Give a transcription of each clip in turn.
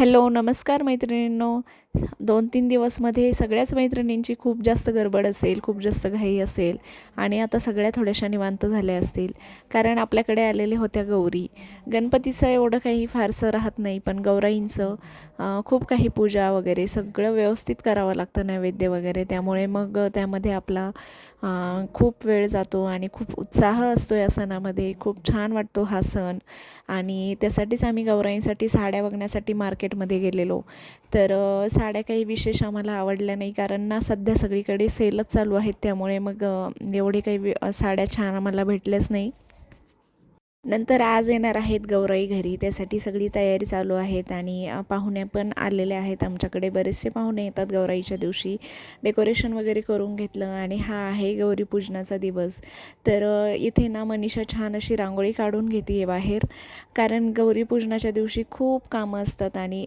Hello नमस्कार मैत्रिणींनो. दोन तीन दिवसमध्ये सगळ्याच मैत्रिणींची खूप जास्त गडबड असेल खूप जास्त घाई असेल आणि आता सगळ्या थोड्याशा निवांत झाल्या असतील. कारण आपल्याकडे आलेल्या होत्या गौरी. गणपतीचं एवढं काही फारसं राहत नाही पण गौराईंचं खूप काही पूजा वगैरे सगळं व्यवस्थित करावं लागतं नैवेद्य वगैरे. त्यामुळे मग त्यामध्ये आपला खूप वेळ जातो आणि खूप उत्साह असतो या सणामध्ये. खूप छान वाटतो हा सण. आणि त्यासाठीच आम्ही गौराईंसाठी साड्या बघण्यासाठी मार्केटमध्ये गेलेलो. तर साड्या काही विशेष आम्हाला आवडल्या नाही कारण ना सध्या सगळीकडे सेलच चालू आहेत. त्यामुळे मग एवढे काही वि- साड्या छान आम्हाला भेटल्याच नाही. नंतर आज येणार आहेत गौराई घरी. त्यासाठी सगळी तयारी चालू आहेत आणि पाहुणे पण आलेले आहेत. आमच्याकडे बरेचसे पाहुणे येतात गौराईच्या दिवशी. डेकोरेशन वगैरे करून घेतलं आणि हा आहे गौरी पूजनाचा दिवस. तर इथे ना मनीषा छान अशी रांगोळी काढून घेते आहे बाहेर. कारण गौरी पूजनाच्या दिवशी खूप कामं असतात आणि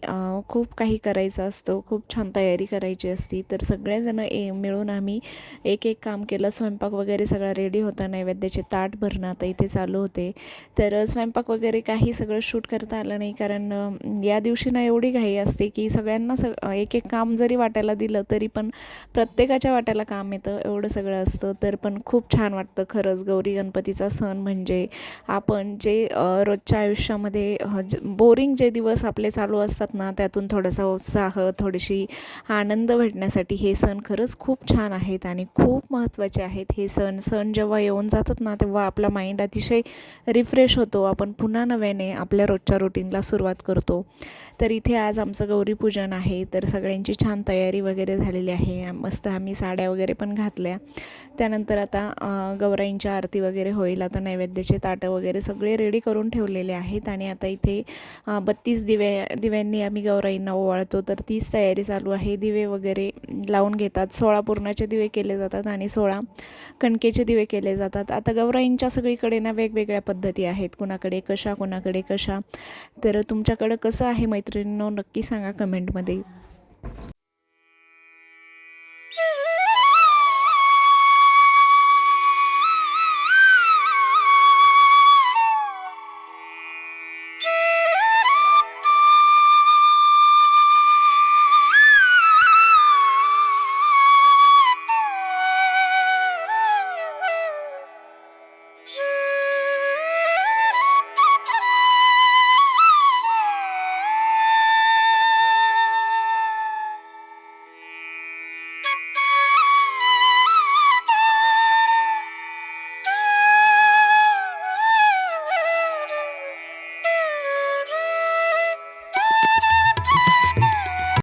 खूप काही करायचं असतं. खूप छान तयारी करायची असती. तर सगळेजणं ए मिळून आम्ही एक एक काम केलं. स्वयंपाक वगैरे सगळा रेडी होता. नैवेद्याचे ताट भरणं आता इथे चालू होते. तर स्वयंपाक वगैरे काही सगळं शूट करता आलं नाही. कारण या दिवशी ना एवढी घाई असते की सगळ्यांना सग एक एक काम जरी वाटायला दिलं तरी पण प्रत्येकाच्या वाट्याला काम येतं एवढं सगळं असतं. तर पण खूप छान वाटतं खरंच गौरी गणपतीचा सण म्हणजे आपण जे रोजच्या आयुष्यामध्ये बोरिंग जे दिवस आपले चालू असतात ना त्यातून थोडासा उत्साह थोडीशी आनंद भेटण्यासाठी हे सण खरंच खूप छान आहेत आणि खूप महत्त्वाचे आहेत. हे सण सण जेव्हा येऊन जातात ना तेव्हा आपला माइंड अतिशय रिफ्रेश होतो. आपण पुन्हा नव्याने आपल्या रोजच्या रुटीनला सुरुवात करतो. तर इथे आज आमचं गौरीपूजन आहे. तर सगळ्यांची छान तयारी वगैरे झालेली आहे. मस्त आम्ही साड्या वगैरे पण घातल्या. त्यानंतर आता गौराईंच्या गौराईंची आरती वगैरे होईल. आता नैवेद्याचे ताटं वगैरे सगळे रेडी करून ठेवलेले आहेत. आणि आता इथे बत्तीस दिवे दिव्यांनी आम्ही गौराईंना ओवाळतो. तर तीच तयारी चालू आहे. दिवे वगैरे लावून घेतात. सोळा पूर्णाचे दिवे केले जातात आणि सोळा कणकेचे दिवे केले जातात. आता गौराईंच्या सगळीकडे ना वेगवेगळ्या पद्धती आहेत कुणाकडे कशा कुणाकडे कशा. तर तुमच्याकडं कसं आहे मैत्रिणींनो नक्की सांगा कमेंटमध्ये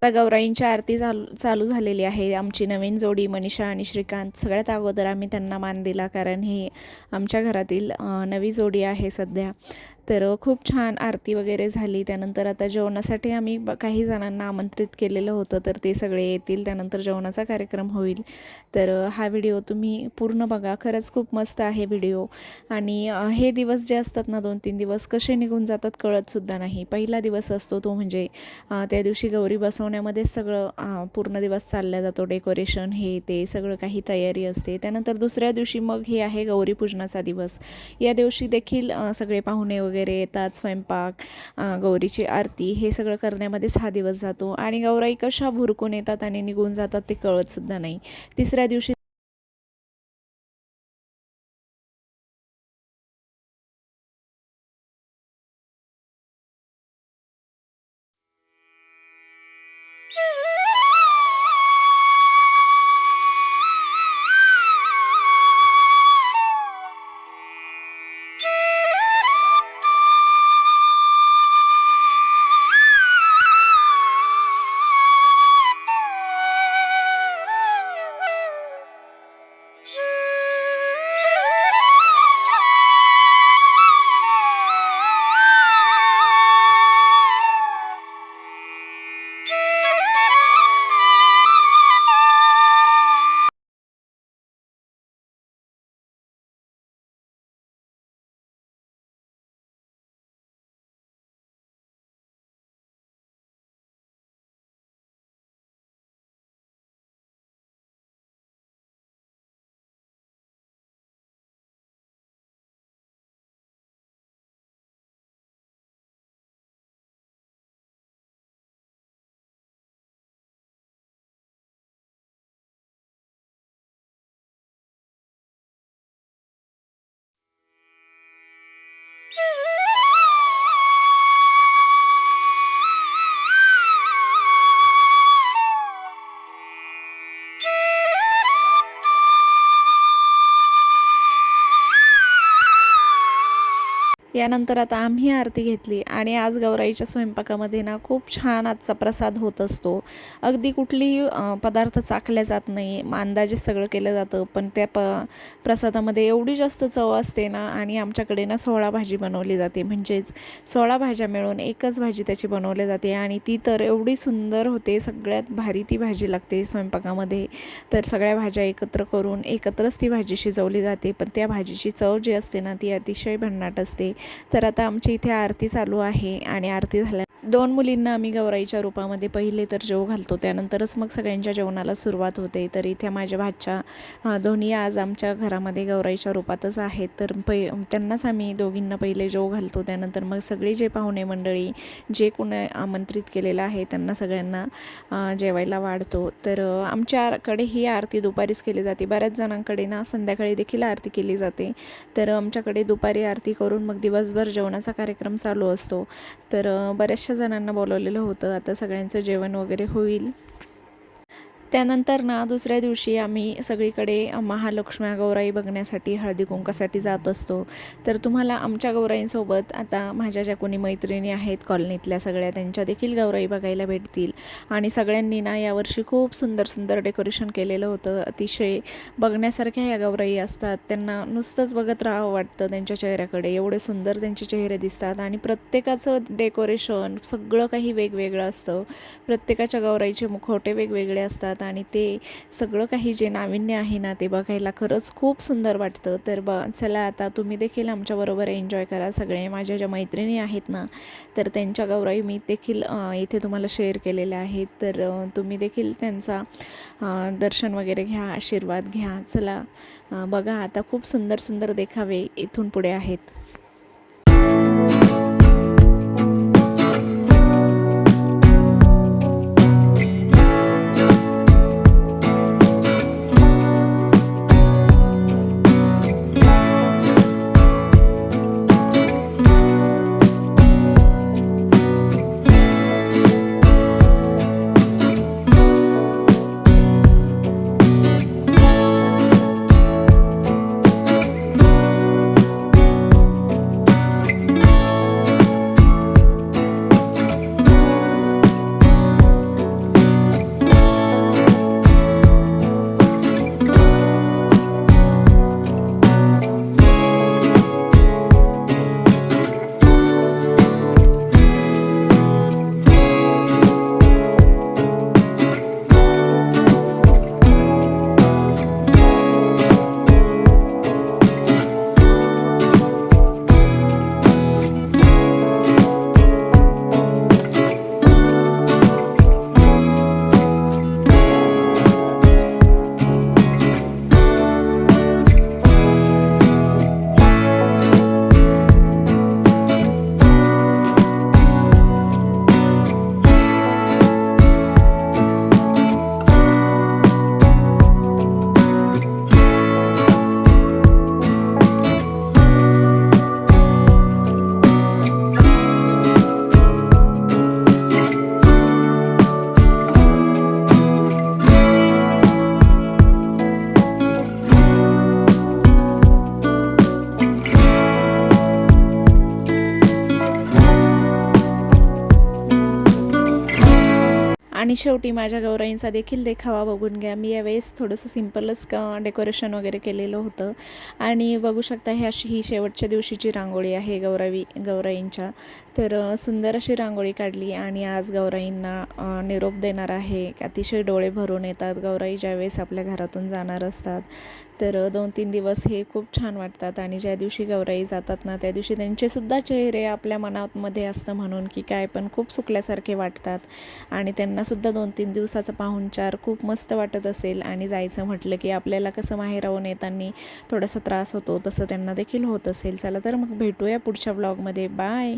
आता गौराईंची आरती चालू चालू झालेली आहे. आमची नवीन जोडी मनीषा आणि श्रीकांत. सगळ्यात अगोदर आम्ही त्यांना मान दिला कारण ही आमच्या घरातील नवी जोडी आहे सध्या. तर खूप छान आरती वगैरे झाली. त्यानंतर आता जेवणासाठी आम्ही काही जणांना आमंत्रित केलेलं होतं तर ते सगळे येतील. त्यानंतर जेवणाचा कार्यक्रम होईल. तर हा व्हिडिओ तुम्ही पूर्ण बघा. खरंच खूप मस्त आहे व्हिडिओ. आणि हे दिवस जे असतात ना दोन तीन दिवस कसे निघून जातात कळतसुद्धा नाही. पहिला दिवस असतो तो म्हणजे त्या दिवशी गौरी बसवण्यामध्ये सगळं पूर्ण दिवस चालला जातो. डेकोरेशन हे ते सगळं काही तयारी असते. त्यानंतर दुसऱ्या दिवशी मग हे आहे गौरी पूजनाचा दिवस. या दिवशी देखील सगळे पाहुणे वगैरे येतात स्वयंपाक गौरीची आरती हे सगळं करण्यामध्येच हा दिवस जातो. आणि गौराई कशा भुरकून येतात आणि निघून जातात ते कळतसुद्धा नाही. तिसऱ्या दिवशी यानंतर आता आम्ही आरती घेतली आणि आज गौराईच्या स्वयंपाकामध्ये ना खूप छान आजचा प्रसाद होत असतो. अगदी कुठलीही पदार्थ चाखल्या जात नाही. अंदाजे सगळं केलं जातं पण त्या प प्रसादामध्ये एवढी जास्त चव असते ना आणि आमच्याकडे ना सोळा भाजी बनवली जाते. म्हणजेच सोळा भाज्या मिळून एकच भाजी त्याची बनवली जाते आणि ती तर एवढी सुंदर होते. सगळ्यात भारी ती भाजी लागते स्वयंपाकामध्ये. तर सगळ्या भाज्या एकत्र करून एकत्रच ती भाजी शिजवली जाते. पण त्या भाजीची चव जी असते ना ती अतिशय भन्नाट असते. तर आता आमची इथे आरती चालू आहे आणि आरती झाल्या दोन मुलींना आम्ही गौराईच्या रूपामध्ये पहिले तर जेव घालतो त्यानंतरच मग सगळ्यांच्या जेवणाला सुरुवात होते. तर इथे माझ्या भाच्या दोन्ही आज आमच्या घरामध्ये गौराईच्या रूपातच आहेत. तर पै त्यांनाच आम्ही दोघींना पहिले जेव घालतो त्यानंतर मग सगळे जे पाहुणे मंडळी जे कोण आमंत्रित केलेलं आहे त्यांना सगळ्यांना जेवायला वाढतो. तर आमच्याकडे ही आरती दुपारीच केली जाते. बऱ्याच जणांकडे ना संध्याकाळी देखील आरती केली जाते. तर आमच्याकडे दुपारी आरती करून मग दिवस दिवसभर जेवणाचा कार्यक्रम चालू असतो. तर बऱ्याचशा जणांना बोलवलेलं होतं आता सगळ्यांचं जेवण वगैरे होईल. त्यानंतर ना दुसऱ्या दिवशी आम्ही सगळीकडे महालक्ष्म्या गौराई बघण्यासाठी हळदी कुंकासाठी जात असतो. तर तुम्हाला आमच्या गौराईंसोबत आता माझ्या ज्या कोणी मैत्रिणी आहेत कॉलनीतल्या सगळ्या त्यांच्या देखील गौराई बघायला भेटतील. आणि सगळ्यांनी ना यावर्षी खूप सुंदर सुंदर डेकोरेशन केलेलं होतं. अतिशय बघण्यासारख्या ह्या गौराई असतात. त्यांना नुसतंच बघत राहावं वाटतं त्यांच्या चेहऱ्याकडे. एवढे सुंदर त्यांचे चेहरे दिसतात आणि प्रत्येकाचं डेकोरेशन सगळं काही वेगवेगळं असतं. प्रत्येकाच्या गौराईचे मुखवटे वेगवेगळे असतात. आणि ते सगळं काही जे नाविन्य आहे ना ते बघायला खरंच खूप सुंदर वाटतं. तर ब चला आता तुम्ही देखील आमच्याबरोबर एन्जॉय करा. सगळे माझ्या ज्या मैत्रिणी आहेत ना तर त्यांच्या गौराई मी देखील इथे तुम्हाला शेअर केलेल्या आहेत. तर तुम्ही देखील त्यांचा दर्शन वगैरे घ्या आशीर्वाद घ्या. चला बघा आता खूप सुंदर सुंदर देखावे इथून पुढे आहेत. आणि शेवटी माझ्या गौराईंचा देखील देखावा बघून घ्या. मी यावेळेस थोडंसं सिम्पलच डेकोरेशन वगैरे केलेलं होतं. आणि बघू शकता हे अशी ही शेवटच्या दिवशीची रांगोळी आहे गौरावी गौराईंच्या. तर सुंदर अशी रांगोळी काढली आणि आज गौराईंना निरोप देणार आहे. अतिशय डोळे भरून येतात गौराई ज्यावेळेस आपल्या घरातून जाणार असतात. तर दोन तीन दिवस हे खूप छान वाटतात आणि ज्या दिवशी गौराई जातात ना त्या दिवशी त्यांचेसुद्धा चेहरे आपल्या मनामध्ये असतं म्हणून की काय पण खूप सुकल्यासारखे वाटतात. आणि त्यांनासुद्धा दोन तीन दिवसाचा पाहुणचार खूप मस्त वाटत असेल आणि जायचं म्हटलं की आपल्याला कसं माहेरावून येताना थोडासा त्रास होतो तसं त्यांना देखील होत असेल. चला तर मग भेटूया पुढच्या ब्लॉगमध्ये बाय